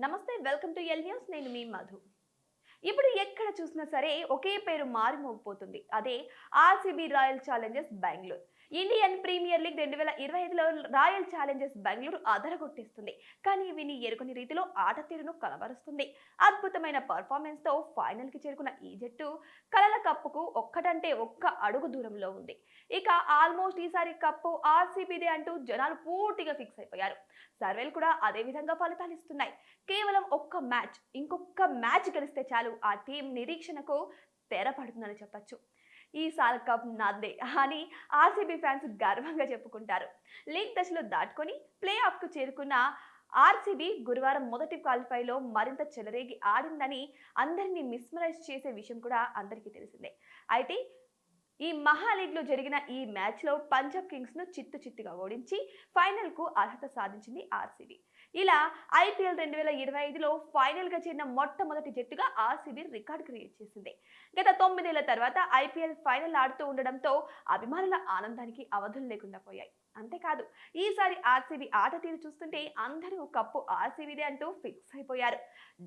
నమస్తే welcome to L news. నేను మీ మధు. ఇప్పుడు ఎక్కడ చూసినా సరే ఒకే పేరు మారిమోగిపోతుంది. అదే RCB Royal Challengers Bengaluru. Indian Premier League రెండు వేల ఇరవై ఐదులో రాయల్ ఛాలెంజర్స్ బెంగళూరు అదరగొట్టేస్తుంది. కానీ విని ఎరుకుని రీతిలో ఆట తీరును కలవరుస్తుంది. అద్భుతమైన పర్ఫార్మెన్స్తో ఫైనల్కి చేరుకున్న ఈ జట్టు కలల కప్పుకు ఒక్కటంటే ఒక్క అడుగు దూరంలో ఉంది. ఇక ఆల్మోస్ట్ ఈసారి కప్పు ఆర్సీబీదే అంటూ జనాలు పూర్తిగా ఫిక్స్ అయిపోయారు. సర్వేలు కూడా అదే విధంగా ఫలితాలు ఇస్తున్నాయి. కేవలం ఒక్క మ్యాచ్ ఇంకొక మ్యాచ్ గెలిస్తే చాలు. ఆ టీం నిరీక్షణకు తెరపడుతుందని చెప్పొచ్చు. ఈసారి కప్ నాదే అని ఆర్సీబీ ఫ్యాన్స్ గర్వంగా చెప్పుకుంటారు. లీగ్ దశలో దాటుకొని ప్లే ఆఫ్కు చేరుకున్న ఆర్సీబీ గురువారం మొదటి క్వాలిఫైలో మరింత చెలరేగి ఆడిందని అందరినీ మిస్మరైజ్ చేసే విషయం కూడా అందరికీ తెలిసిందే. అయితే ఈ మహాలీగ్లో జరిగిన ఈ మ్యాచ్లో పంజాబ్ కింగ్స్ను చిత్తు చిత్తుగా ఓడించి ఫైనల్కు అర్హత సాధించింది ఆర్సీబీ. ఇలా ఐపీఎల్ రెండు వేల ఇరవై ఐదులో ఫైనల్గా చేరిన మొట్టమొదటి జట్టుగా ఆర్సీబీ రికార్డ్ క్రియేట్ చేసింది. గత తొమ్మిదేళ్ళ తర్వాత ఐపీఎల్ ఫైనల్ ఆడుతూ ఉండడంతో అభిమానుల ఆనందానికి అవధులు లేకుండా పోయాయి. అంతేకాదు ఈసారి ఆర్సీబీ ఆట తీరు చూస్తుంటే అందరూ కప్పు ఆర్సీబీదే అంటూ ఫిక్స్ అయిపోయారు.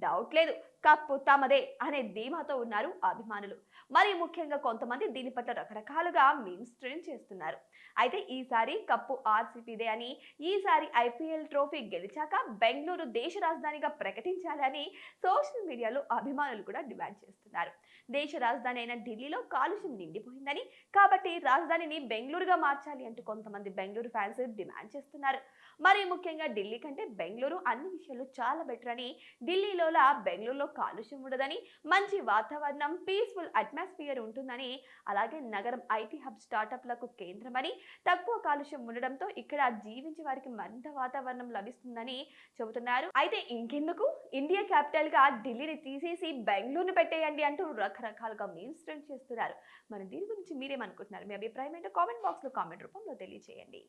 డౌట్ లేదు కప్పు తమదే అనే ధీమాతో ఉన్నారు అభిమానులు. మరి ముఖ్యంగా కొంతమంది దీని పట్ల రకరకాలుగా మీమ్స్ ట్రెండ్ చేస్తున్నారు. అయితే ఈసారి కప్పు ఆర్సీబీదే అని ఈసారి ఐపీఎల్ ట్రోఫీ గెలిచాక బెంగళూరు దేశ రాజధానిగా ప్రకటించాలని సోషల్ మీడియాలో అభిమానులు కూడా డిమాండ్ చేస్తున్నారు. దేశ రాజధాని అయిన ఢిల్లీలో కాలుష్యం నిండిపోయిందని కాబట్టి రాజధానిని బెంగళూరుగా మార్చాలి అంటూ కొంతమంది బెంగళూరు ఫ్యాన్స్ డిమాండ్ చేస్తున్నారు. మరి ముఖ్యంగా ఢిల్లీ కంటే బెంగళూరు అన్ని విషయాల్లో చాలా బెటర్ అని ఢిల్లీలోలా బెంగళూరులో కాలుష్యం ఉండదని మంచి వాతావరణం పీస్ఫుల్ అట్మాస్ఫియర్ ఉంటుందని అలాగే నగరం ఐటీ హబ్ స్టార్టప్లకు కేంద్రమని తక్కువ కాలుష్యం ఉండడంతో ఇక్కడ జీవించే వారికి మరింత వాతావరణం లభిస్తుందని చెబుతున్నారు. అయితే ఇంకెందుకు? ఇండియా క్యాపిటల్గా ఢిల్లీని తీసేసి బెంగళూరును పెట్టేయండి అంటూ రకరకాలుగా మీమ్స్ ట్రెండ్ చేస్తున్నారు. మరి దీని గురించి మీరేమనుకుంటున్నారు? మీ అభిప్రాయం ఏంటో కామెంట్ బాక్స్లో కామెంట్ రూపంలో తెలియజేయండి